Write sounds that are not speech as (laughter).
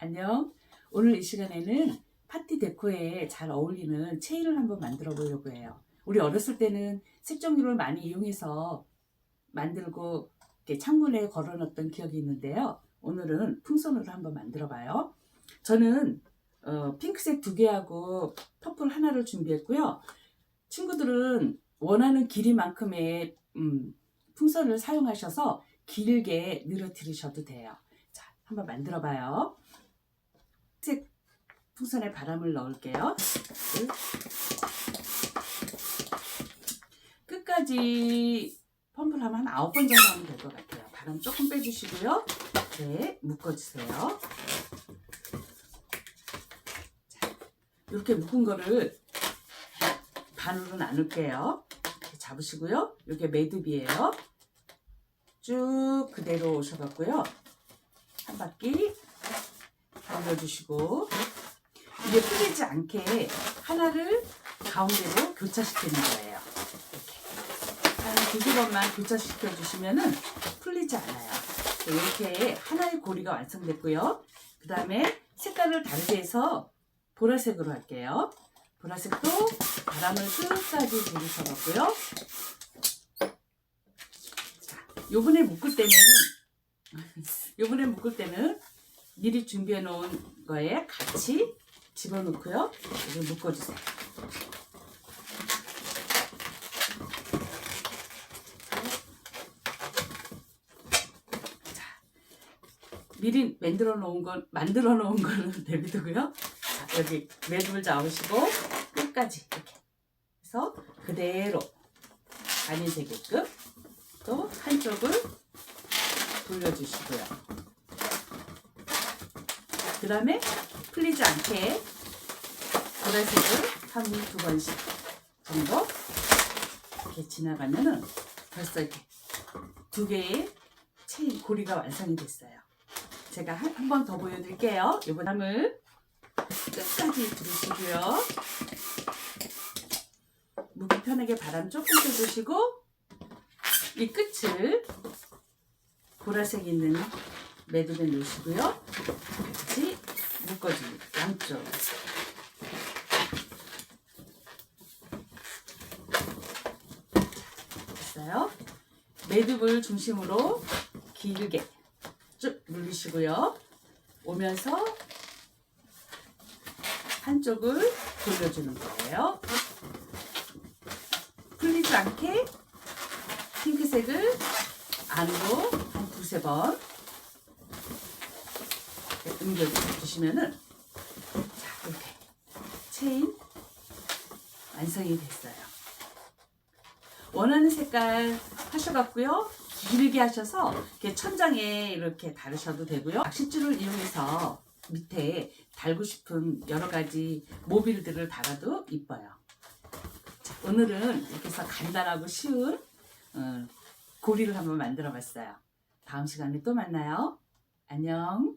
안녕. 오늘 이 시간에는 파티 데코에 잘 어울리는 체인을 한번 만들어 보려고 해요. 우리 어렸을 때는 색종이를 많이 이용해서 만들고 이렇게 창문에 걸어 놓던 기억이 있는데요. 오늘은 풍선으로 한번 만들어 봐요. 저는 어, 핑크색 두 개하고 퍼플 하나를 준비했고요. 친구들은 원하는 길이만큼의 음, 풍선을 사용하셔서 길게 늘어뜨리셔도 돼요. 자, 한번 만들어 봐요. 색 풍선에 바람을 넣을게요. 둘. 끝까지 펌프를 하면 한 아홉 번 정도 하면 될 것 같아요. 바람 조금 빼주시고요. 네, 묶어주세요. 자, 이렇게 묶은 거를 반으로 나눌게요. 이렇게 잡으시고요. 이게 매듭이에요. 쭉 그대로 오셔갖고요. 한 바퀴 돌려주시고 이게 풀리지 않게 하나를 가운데로 교차시키는 거예요. 이렇게 한 두세 번만 교차시켜 주시면은 풀리지 않아요. 이렇게 하나의 고리가 완성됐고요. 그 다음에 색깔을 다르게 해서 보라색으로 할게요. 보라색도 바람을 끝까지 부르셔갖고요. 자, 요번에 묶을 때는 (laughs) 요번에 묶을 때는 미리 준비해 놓은 거에 같이 집어넣고요. 여기 묶어주세요. 자, 미리 만들어 놓은 건 만들어 놓은 거는 (laughs) 내비두고요. 자, 여기 매듭을 잡으시고 끝까지 이렇게 해서 그대로 안이 되게끔 또 한쪽을 돌려주시고요. 그 다음에 풀리지 않게 보라색을 한두 번씩 정도 이렇게 지나가면은 벌써 이렇게 두 개의 체인 고리가 완성이 됐어요. 제가 한 번 더 보여드릴게요. 이번 함을 끝까지 들으시고요. 무기 편하게 바람 조금 쐬주시고 이 끝을 보라색 있는 매듭에 놓으시고요. 같이 묶어줍니다. 양쪽. 됐어요. 매듭을 중심으로 길게 쭉 눌리시고요. 오면서 한쪽을 돌려주는 거예요. 풀리지 않게 핑크색을 안으로 한 두세 번 옮겨주시면은 자 이렇게 체인 완성이 됐어요. 원하는 색깔 하셔갖고요. 길게 하셔서 이렇게 천장에 이렇게 다르셔도 되고요. 낚싯줄을 이용해서 밑에 달고 싶은 여러 가지 모빌들을 달아도 이뻐요. 자, 오늘은 이렇게 해서 간단하고 쉬운 어, 고리를 한번 만들어 봤어요. 다음 시간에 또 만나요. 안녕.